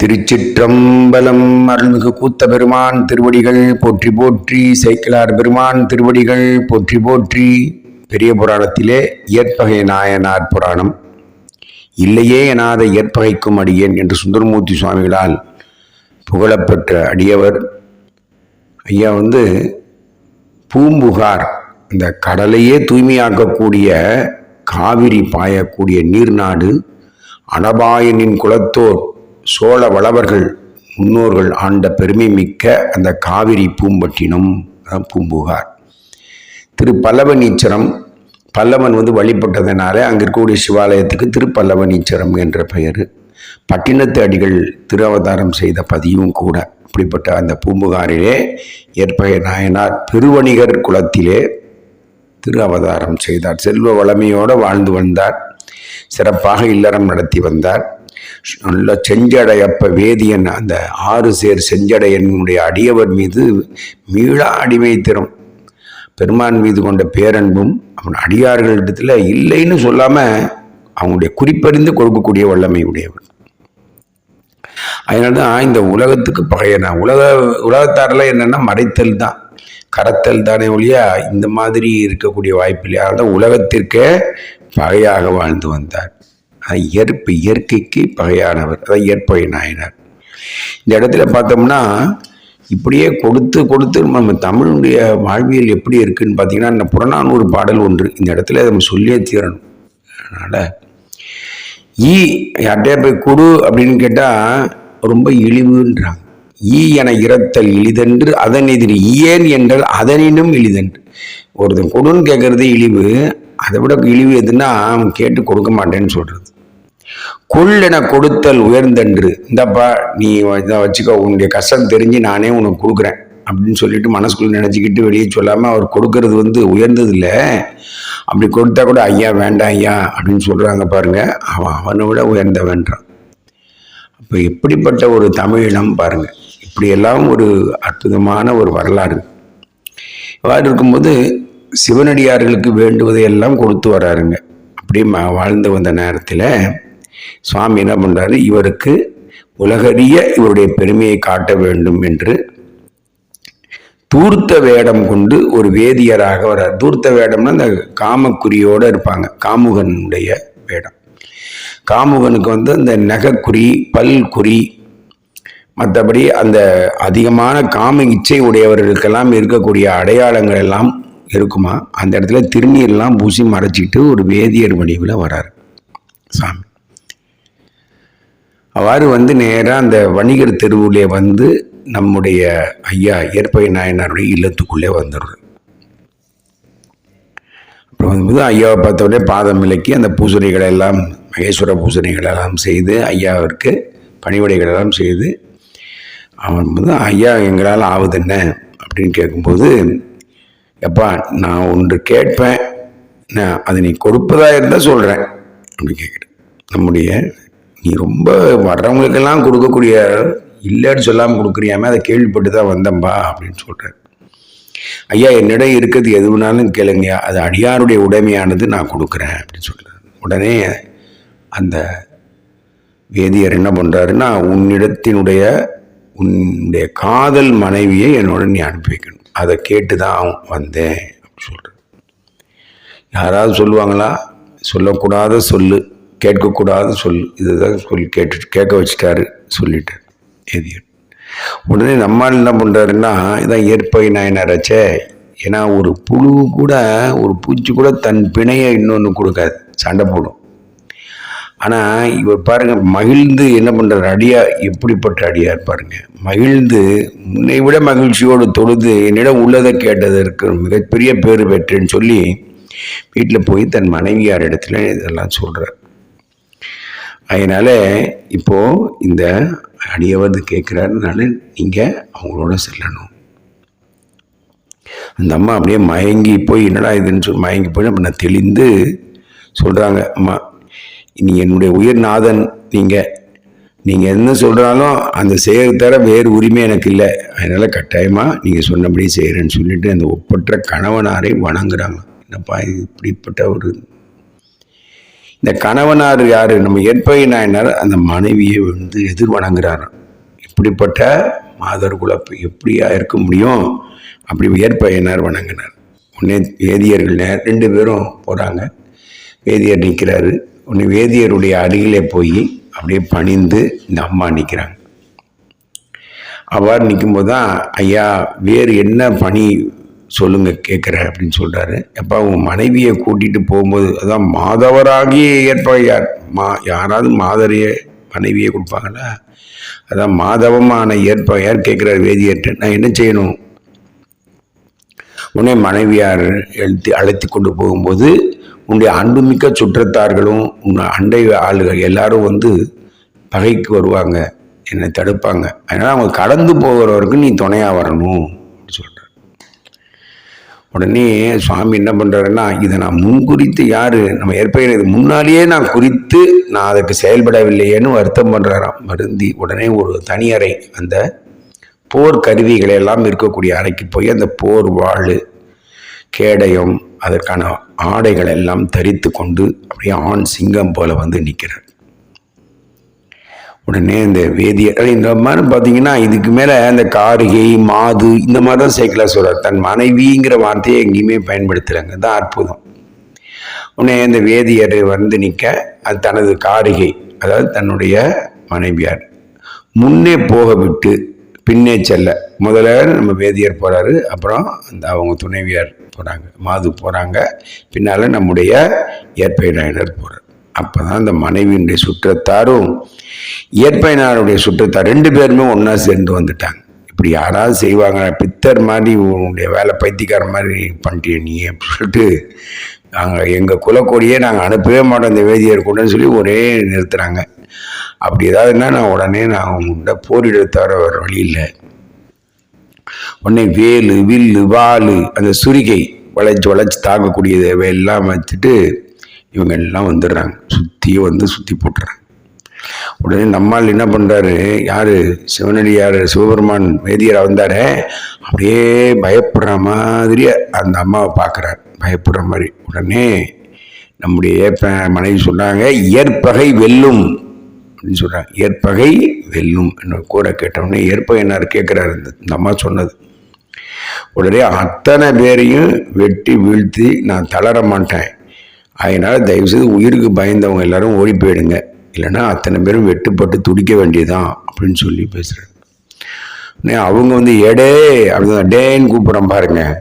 திருச்சிற்றம்பலம் அருள்மிகு கூத்த பெருமான் திருவடிகள் போற்றி போற்றி சைக்கிளார் பெருமான் திருவடிகள் போற்றி போற்றி. பெரிய புராணத்திலே இயற்பகை நாயனார் புராணம். இல்லையே எனாத இயற்பகைக்கும் அடியேன் என்று சுந்தரமூர்த்தி சுவாமிகளால் புகழப்பெற்ற அடியவர். ஐயா வந்து பூம்புகார் இந்த கடலையே தூய்மையாக்கக்கூடிய காவிரி பாயக்கூடிய நீர்நாடு அனபாயனின் குலத்தோர் சோழ வளவர்கள் முன்னோர்கள் ஆண்ட பெருமை மிக்க அந்த காவிரி பூம்பட்டினம் பூம்புகார். திரு பல்லவனீச்சரம் பல்லவன் வந்து வழிபட்டதனாலே அங்கே இருக்கக்கூடிய சிவாலயத்துக்கு திருப்பல்லவனீச்சரம் என்ற பெயர். பட்டினத்து அடிகள் திரு அவதாரம் செய்த பதியும் கூட. அப்படிப்பட்ட அந்த பூம்புகாரிலே ஏற்பய நாயனார் பெருவணிகர் குலத்திலே திரு அவதாரம் செய்தார். செல்வ வளமையோடு வாழ்ந்து வந்தார். சிறப்பாக இல்லறம் நடத்தி வந்தார். நல்ல செஞ்சடையப்ப வேதியன் அந்த ஆறு சேர் செஞ்சடையனுடைய அடியவர் மீது மீளா அடிமை திறம் பெருமான் மீது கொண்ட பேரன்பும் அவன் அடியார்களிடத்தில் இல்லைன்னு சொல்லாமல் அவங்களுடைய குறிப்பறிந்து கொடுக்கக்கூடிய வல்லமை உடையவர் அதனால தான் இந்த உலகத்துக்கு பகையனா. உலக உலகத்தாரில் என்னென்னா மறைத்தல் தான். கரத்தல் தானே ஒழியா இந்த மாதிரி இருக்கக்கூடிய வாய்ப்பு இல்லையா? அதனால உலகத்திற்கே பகையாக வாழ்ந்து வந்தார். இயற்பு இயற்கைக்கு பகையானவர் அதான் இயற்பகை நாயனார். இந்த இடத்துல பார்த்தோம்னா இப்படியே கொடுத்து கொடுத்து நம்ம தமிழுடைய வாழ்வியல் எப்படி இருக்குன்னு பார்த்தீங்கன்னா இந்த புறநானூறு பாடல் ஒன்று இந்த இடத்துல நம்ம சொல்லியே தீரணும். அதனால் ஈ யார்கிட்டயே போய் கொடு அப்படின்னு கேட்டால் ரொம்ப இழிவுன்றாங்க. ஈ என இறத்தல் இழிதென்று அதன் எதிர் ஈயேன் என்றால் அதனினும் இழிதென்று. ஒருத்தன் கொடுன்னு கேட்குறது இழிவு அதை விட இழிவு எதுன்னா அவன் கேட்டு கொடுக்க மாட்டேன்னு சொல்கிறது கொள்ளென கொடுத்தல் உயர்ந்தன்று. இந்தப்பா நீ இதை வச்சுக்கோ உன்னுடைய கஷ்டம் தெரிஞ்சு நானே உனக்கு கொடுக்குறேன் அப்படின்னு சொல்லிட்டு மனசுக்குள்ள நினச்சிக்கிட்டு வெளியே சொல்லாமல் அவர் கொடுக்கறது வந்து உயர்ந்தது இல்லை அப்படி கொடுத்தா கூட ஐயா வேண்டாம் ஐயா அப்படின்னு சொல்கிறாங்க பாருங்க. அவன் அவனை விட உயர்ந்த வேண்டான் அப்போ எப்படிப்பட்ட ஒரு தமிழினம் பாருங்கள் இப்படியெல்லாம் ஒரு அற்புதமான ஒரு வரலாறு. இவ்வாறு இருக்கும்போது சிவனடியார்களுக்கு வேண்டுவதை எல்லாம் கொடுத்து வராருங்க. அப்படி வாழ்ந்து வந்த நேரத்தில் சுவாமி என்ன பண்ணுறாரு இவருக்கு உலகறிய இவருடைய பெருமையை காட்ட வேண்டும் என்று தூர்த்த வேடம் கொண்டு ஒரு வேதியராக வர்றார். தூர்த்த வேடம்னா அந்த காமக்குறியோடு இருப்பாங்க. காமுகனுடைய வேடம். காமுகனுக்கு வந்து அந்த நகைக்குறி பல்குறி மற்றபடி அந்த அதிகமான காம இச்சை உடையவர்களுக்கெல்லாம் இருக்கக்கூடிய அடையாளங்கள் எல்லாம் இருக்குமா? அந்த இடத்துல திருநீர்லாம் பூசி மறைச்சிட்டு ஒரு வேதியர் வடிவில் வரார் சாமி அவ்வாறு வந்து நேராக அந்த வணிகர் தெருவுலே வந்து நம்முடைய ஐயா இயற்பை நாயனாருடைய இல்லத்துக்குள்ளே வந்துடுது. அப்புறம் வந்து ஐயாவை பார்த்த உடனே பாதம் விலக்கி அந்த பூசணிகளை எல்லாம் மகேஸ்வர பூசணிகளெல்லாம் செய்து ஐயாவிற்கு பணிவடைகளெல்லாம் செய்து அவன் வந்து ஐயா எங்களால் ஆகுது என்ன? அப்படின்னு கேட்கும்போது எப்பா நான் ஒன்று கேட்பேன். நான் அதை நீ கொடுப்பதாக இருந்தால் சொல்கிறேன் அப்படின்னு கேட்குறேன் நம்முடைய நீ ரொம்ப வர்றவங்களுக்கெல்லாம் கொடுக்கக்கூடிய இல்லைன்னு சொல்லாமல் கொடுக்குறியாமே அதை கேள்விப்பட்டு தான் வந்தம்பா அப்படின்னு சொல்கிறேன் ஐயா என்னிடம் இருக்கிறது எது வேணாலும் கேளுங்க அது அடியாருடைய உடைமையானது நான் கொடுக்குறேன் அப்படின்னு சொல்கிறேன் உடனே அந்த வேதியர் என்ன பண்ணுறாருன்னா உன்னிடத்தினுடைய உன்னுடைய காதல் மனைவியை என்னோட நீ அனுப்பி வைக்கணும். அதை கேட்டு தான் வந்தேன் அப்படின்னு சொல்கிறேன் யாராவது சொல்லுவாங்களா? சொல்லக்கூடாத சொல்லு. கேட்கக்கூடாத சொல் இதுதான் சொல்லி கேட்டு கேட்க வச்சுட்டாரு சொல்லிட்டார் ஏதியன் உடனே நம்மால் என்ன பண்ணுறாருன்னா இதான் ஏற்பகை நாயனாராச்சே ஏன்னா ஒரு புழு கூட ஒரு பூச்சி கூட தன் பிணையை இன்னொன்று கொடுக்காது சண்டை போடும். ஆனால் இவர் பாருங்கள் மகிழ்ந்து என்ன பண்ணுறாரு அடியா எப்படிப்பட்ட அடியார் பாருங்க மகிழ்ந்து முன்னை விட மகிழ்ச்சியோடு தொழுது என்னிடம் உள்ளதை கேட்டதற்கு மிகப்பெரிய பேர் பெற்றேன்னு சொல்லி வீட்டில் போய் தன் மனைவியார் இடத்துல இதெல்லாம் சொல்கிறார் அதனால் இப்போது இந்த அடியவர் கேட்குறாருனால நீங்கள் அவங்களோட செல்லணும். அந்த அம்மா அப்படியே மயங்கி போய் என்னடா இதுன்னு சொல்லி மயங்கி போய் நம்ம நான் தெளிந்து சொல்கிறாங்க அம்மா நீ என்னுடைய உயிர்நாதன் நீங்கள் நீங்கள் என்ன சொல்கிறாலும் அந்த செய்கிற தவிர வேறு உரிமை எனக்கு இல்லை. அதனால் கட்டாயமாக நீங்கள் சொன்னபடியே செய்கிறேன்னு சொல்லிட்டு அந்த ஒப்பற்ற கணவனாரை வணங்குறாங்க. என்னப்பா இது இப்படிப்பட்ட ஒரு இந்த கணவனார் யார்? நம்ம ஏற்பகை நாயனார் அந்த மனைவியை வந்து எதிர் வணங்குறார் இப்படிப்பட்ட மாதர் குலப்பு எப்படியா இருக்க முடியும்? அப்படி ஏற்பகையினார் வணங்கினார். உடனே வேதியர்கள் ரெண்டு பேரும் போகிறாங்க வேதியர் நிற்கிறாரு உடனே வேதியருடைய அருகிலே போய் அப்படியே பணிந்து இந்த அம்மா நிற்கிறாங்க அவ்வாறு நிற்கும்போது தான் ஐயா வேறு என்ன பணி சொல்லுங்க கேட்குறேன் அப்படின்னு சொல்கிறாரு எப்போ உன் மனைவியை கூட்டிகிட்டு போகும்போது அதான் மாதவராகிய ஏற்ப யார் மா யாராவது மாதரைய மனைவியை கொடுப்பாங்களா? அதான் மாதவமான ஏற்ப யார் கேட்குறாரு வேதியற்று? நான் என்ன செய்யணும்? உன்னை மனைவியார் எழுத்து அழைத்து கொண்டு போகும்போது உன்னுடைய அன்புமிக்க சுற்றத்தார்களும் உன் அண்டை ஆளுகள் எல்லாரும் வந்து பகைக்கு வருவாங்க. என்னை தடுப்பாங்க. அதனால் அவங்க கடந்து போகிறவருக்கு நீ துணையாக வரணும். உடனே சுவாமி என்ன பண்ணுறாருன்னா இதை நான் முன்குறித்து யார்? நம்ம ஏற்பகிற இது முன்னாடியே நான் குறித்து நான் அதுக்கு செயல்படவில்லையேன்னு வருத்தம் பண்ணுறாராம் வருந்தி உடனே ஒரு தனி அறை அந்த போர் கருவிகள் எல்லாம் இருக்கக்கூடிய அறைக்கு போய் அந்த போர் வாழ் கேடயம் அதற்கான ஆடைகள் எல்லாம் தரித்து கொண்டு அப்படியே ஆண் சிங்கம் போல வந்து நிற்கிறார் உடனே இந்த வேதியர் இந்த மாதிரி பார்த்தீங்கன்னா இதுக்கு மேலே அந்த காரிகை மாது இந்த மாதிரி தான் சைக்கிளாக சொல்கிறார் தன் மனைவிங்கிற வார்த்தையை எங்கேயுமே பயன்படுத்துகிறாங்க தான் அற்புதம். உடனே இந்த வேதியர் வந்து நிற்க அது தனது காரிகை அதாவது தன்னுடைய மனைவியார். முன்னே போக விட்டு பின்னே செல்ல. முதல்ல நம்ம வேதியர் போகிறாரு அப்புறம் அந்த அவங்க துணைவியார் போகிறாங்க மாது போகிறாங்க பின்னால் நம்முடைய இயற்பை போகிறார் அப்போ தான் அந்த மனைவியினுடைய சுற்றத்தாரும் இயற்பயனாருடைய சுற்றத்தார் ரெண்டு பேருமே ஒன்றா சேர்ந்து வந்துட்டாங்க. இப்படி யாராவது செய்வாங்க பித்தர் மாதிரி உன்னுடைய வேலை பைத்தியக்கார மாதிரி பண்ணிட்டே நீ அப்படின்னு சொல்லிட்டு நாங்கள் எங்கள் குலக்கோடியே நாங்கள் அனுப்பவே மாட்டோம் இந்த வேதியர் கூடன்னு சொல்லி ஒரே நிறுத்துகிறாங்க அப்படி ஏதாவதுன்னா நான் உடனே நான் உங்கள்கிட்ட போரிட தவிர வர வழி இல்லை. உடனே வேலு வில்லு வாலு அந்த சுரிகை வளைச்சு வளைச்சு தாக்கக்கூடியதை எல்லாம் வச்சுட்டு இவங்க எல்லாம் வந்துடுறாங்க. சுற்றியும் வந்து சுற்றி போட்டுறாங்க. உடனே நம்மால் என்ன பண்ணுறாரு யார்? சிவனடியார் சிவபெருமான் வேதியராக வந்தார்? அப்படியே பயப்படுற மாதிரி அந்த அம்மாவை பார்க்குறார். பயப்படுற மாதிரி. உடனே நம்முடைய ஏப்ப மனைவி சொன்னாங்க இயற்பகை வெல்லும் அப்படின்னு சொல்கிறாங்க ஏற்பகை வெல்லும் என்ன கூட கேட்டவுடனே ஏற்பகை என்ன கேட்குறாரு. இந்த அம்மா சொன்னது. உடனே அத்தனை பேரையும் வெட்டி வீழ்த்தி நான் தளர மாட்டேன். அதனால் தயவுசெய்து உயிருக்கு பயந்தவங்க எல்லாரும் ஓடி போயிடுங்க. இல்லைன்னா அத்தனை பேரும் வெட்டுப்பட்டு துடிக்க வேண்டியதான் அப்படின்னு சொல்லி பேசுகிறேன் அவங்க வந்து எடே அப்படிதான் டேன்னு கூப்பிட்றோம் பாருங்கள்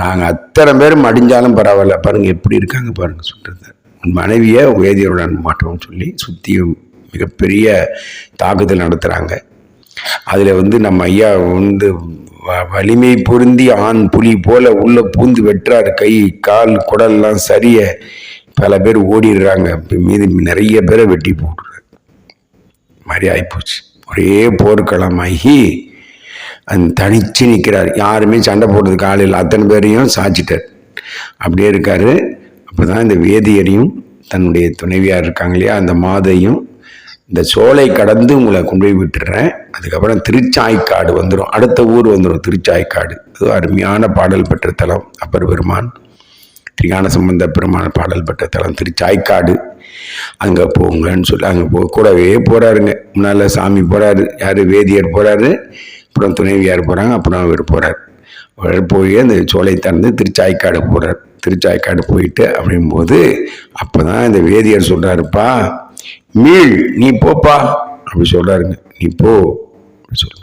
நாங்கள் அத்தனை பேரும் மடிஞ்சாலும் பரவாயில்ல. பாருங்கள் எப்படி இருக்காங்க பாருங்கள் சொல்கிறது உன் மனைவியை வேதியருடன் மாட்டோம்னு சொல்லி சுற்றியும் மிகப்பெரிய தாக்குதல் நடத்துகிறாங்க அதில் வந்து நம்ம ஐயா வந்து வலிமை பொருந்தி ஆண் புலி போல உள்ள பூந்து வெட்டுறாரு. கை கால் குடல்லாம் சரிய. பல பேர் ஓடிடுறாங்க. மீது நிறைய பேரை வெட்டி போட்டுறாங்க மாதிரி ஆகிப்போச்சு ஒரே போர்க்களமாகி அந்த தனிச்சு நிற்கிறார் யாருமே சண்டை போடுறதுக்கு ஆள் இல்லை. அத்தனை பேரையும் சாச்சிட்டார். அப்படியே இருக்கார். அப்போ தான் இந்த வேதியரையும் தன்னுடைய துணைவியார் இருக்காங்க இல்லையா அந்த மாதையும் இந்த சோலை கடந்து உங்களை கொண்டு போய் விட்டுறேன். அதுக்கப்புறம் திருச்சாய்க்காடு வந்துடும் அடுத்த ஊர் வந்துடும் திருச்சாய்க்காடு. அது அருமையான பாடல் பெற்ற தலம். அப்பர் பெருமான். திரிகான சம்பந்த பெருமான பாடல் பெற்ற தலம் திருச்சாய்க்காடு அங்கே போங்கன்னு சொல்லி அங்கே போ கூடவே போகிறாருங்க முன்னால் சாமி போகிறாரு யார்? வேதியர் போகிறாரு அப்புறம் துணைவியார் போகிறாங்க அப்புறம் அவர் போகிறார் அவர் போய் அந்த சோலை திறந்து திருச்சாய்க்காடு போகிறார் திருச்சாய்க்காடு போயிட்டு அப்படிங்கும்போது அப்போ தான் இந்த வேதியர் சொல்கிறாருப்பா மீள் நீ போப்பா. அப்படி சொல்கிறாருங்க நீ போ. அப்படி சொல்ற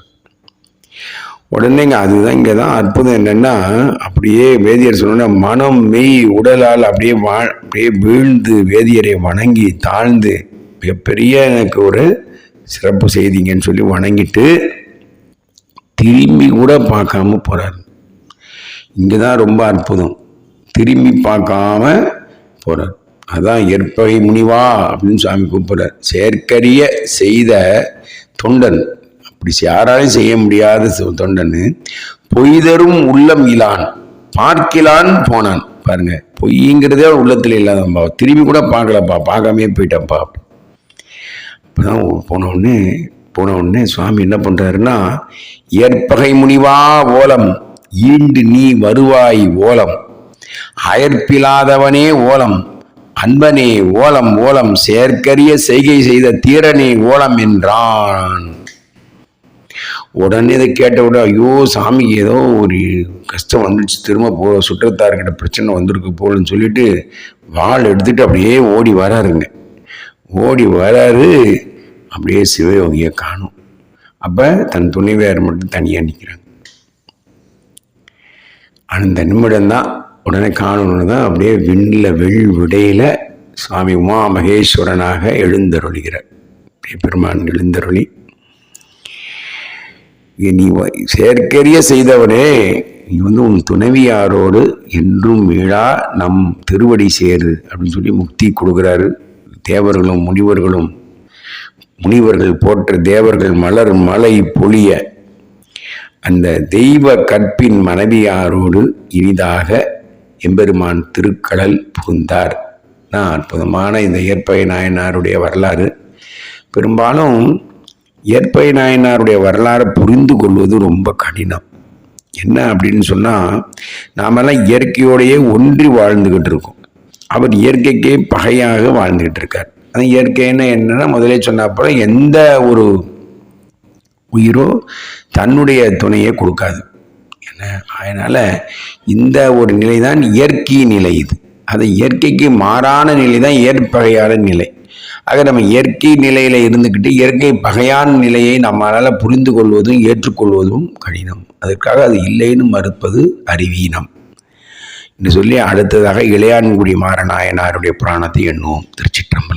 உடனேங்க அதுதான் இங்கே தான் அற்புதம் என்னென்னா அப்படியே வேதியர் சொன்னோன்னா மனம் மெய் உடலால் அப்படியே வா அப்படியே வீழ்ந்து வேதியரை வணங்கி தாழ்ந்து மிகப்பெரிய எனக்கு ஒரு சிறப்பு செய்திங்கன்னு சொல்லி வணங்கிட்டு திரும்பி கூட பார்க்காம போகிறார் இங்கே தான் ரொம்ப அற்புதம். திரும்பி பார்க்காம போகிறார் அதான் ஏற்பகை முனிவா அப்படின்னு சாமி கூப்பிட்றார். செயற்கரிய செய்த தொண்டன் அப்படி யாராலையும் செய்ய முடியாத தொண்டன்னு பொய்தரும் உள்ளம் இலான். பார்க்கிலான் போனான். பாருங்க பொய்ங்கிறதே உள்ளத்தில் இல்லாதப்பா. திரும்பி கூட பார்க்கலப்பா. பார்க்காமே போயிட்டான்ப்பா இப்போதான் போன உடனே போன உடனே சுவாமி என்ன பண்ணுறாருன்னா ஏற்பகை முனிவா ஓலம் ஈண்டு நீ வருவாய் ஓலம். அயற்பிலாதவனே ஓலம் அன்பனே ஓலம் ஓலம் செயற்கரிய செய்கை செய்த தீரனே ஓலம் என்றான். உடனே இதை கேட்ட ஐயோ சாமி ஏதோ ஒரு கஷ்டம் வந்துடுச்சு. திரும்ப போ சுற்றத்தார்கிட்ட பிரச்சனை வந்திருக்கு போலன்னு சொல்லிட்டு வாள் எடுத்துட்டு அப்படியே ஓடி வராருங்க. ஓடி வராரு அப்படியே சிவயோகியை காணும். அப்போ தன் துணைவியார் மட்டும் தனியாக நிற்கிறாங்க அந்த நிமிடம்தான் உடனே காணணும்னு தான் அப்படியே விண்ணில் வெள் விடையில் சுவாமி உமா மகேஸ்வரனாக எழுந்தருளிகிறார். அப்படியே பெருமான் எழுந்தருளி நீ செயற்கரிய செய்தவனே நீ வந்து உன் துணைவியாரோடு என்றும் மீளா நம் திருவடி சேரு அப்படின்னு சொல்லி முக்தி கொடுக்குறாரு. தேவர்களும் முனிவர்களும். முனிவர்கள் போற்ற தேவர்கள் மலர் மலை பொழிய அந்த தெய்வ கற்பின் மனைவியாரோடு இனிதாக எம்பெருமான் திருக்கடல் புகுந்தார். தான் அற்புதமான இந்த இயற்பகை நாயனாருடைய வரலாறு. பெரும்பாலும் இயற்பகை நாயனாருடைய வரலாறை புரிந்து கொள்வது ரொம்ப கடினம். என்ன அப்படின்னு சொன்னால் நாமெல்லாம் இயற்கையோடையே ஒன்றி வாழ்ந்துக்கிட்டு இருக்கோம். அவர் இயற்கைக்கே பகையாக வாழ்ந்துக்கிட்டு இருக்கார். அந்த இயற்கைன்னு என்னென்னா முதலே சொன்னாப்போல எந்த ஒரு உயிரோ தன்னுடைய துணையை கொடுக்காது. என்ன? அதனால் இந்த ஒரு நிலை தான் இயற்கை நிலை இது. அது இயற்கைக்கு மாறான நிலை தான் இயற்பகையான நிலை. ஆக நம்ம இயற்கை நிலையில் இருந்துக்கிட்டு இயற்கை பகையான நிலையை நம்மளால் புரிந்து கொள்வதும் ஏற்றுக்கொள்வதும் கடினம். அதற்காக அது இல்லைன்னு மறுப்பது அறிவீனம். என்று சொல்லி அடுத்ததாக இளையான்குடி மாறநாயனாருடைய புராணத்தை எண்ணுவோம். திருச்சிற்றம்பலம்.